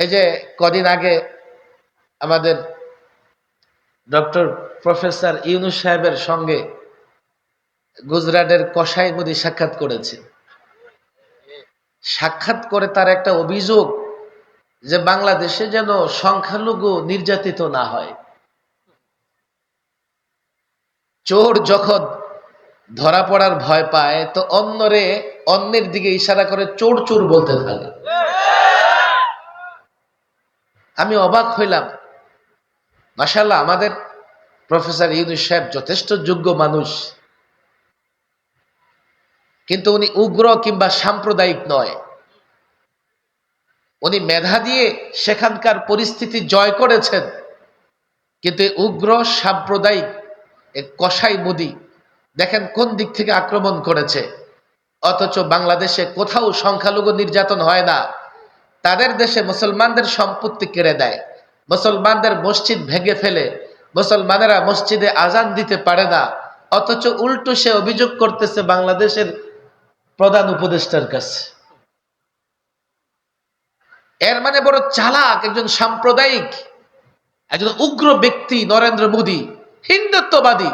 এই যে কদিন আগে আমাদের ডক্টর প্রফেসর ইউনুস সাহেবের সঙ্গে গুজরাটের কসাই মোদী সাক্ষাৎ করেছে। সাক্ষাৎ করে তার একটা অভিযোগ যে বাংলাদেশে যেন সংখ্যালঘু নির্যাতিত না হয়। চোর যখন ধরা পড়ার ভয় পায়, তো অন্যরে, অন্যের দিকে ইশারা করে চোর চোর বলতে থাকে। আমি অবাক হইলাম। মাসাল্লাহ আমাদের প্রফেসর ইউনুস সাহেব যথেষ্ট যোগ্য মানুষ। কিন্তু উনি উগ্র কিংবা সাম্প্রদায়িক নয়। উনি মেধা দিয়ে সেখানকার পরিস্থিতি জয় করেছেন। কিন্তু উগ্র, সাম্প্রদায়িক এ কসাই মোদি, দেখেন কোন দিক থেকে আক্রমণ করেছে। অথচ বাংলাদেশে কোথাও সংখ্যালঘু নির্যাতন হয় না। তাদের দেশে মুসলমানদের সম্পত্তি কেড়ে দেয়। মুসলমানদের মসজিদ ভেঙে ফেলে। মুসলমানেরা মসজিদে আজান দিতে পারে না। অথচ উল্টো সে অভিযোগ করতেছে বাংলাদেশের প্রধান উপদেষ্টার কাছে। এর মানে বড় চালাক, একজন সাম্প্রদায়িক, একজন উগ্র ব্যক্তি নরেন্দ্র মোদী, হিন্দুত্ববাদী।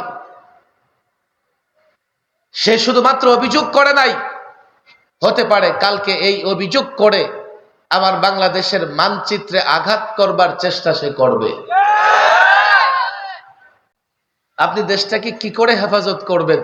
সে শুধুমাত্র অভিযোগ করে নাই। হতে পারে কালকে এই অভিযোগ করে আমার বাংলাদেশের মানচিত্রে আঘাত করবার চেষ্টা সে করবে। আপনি দেশটাকে কি করে হেফাজত করবেন?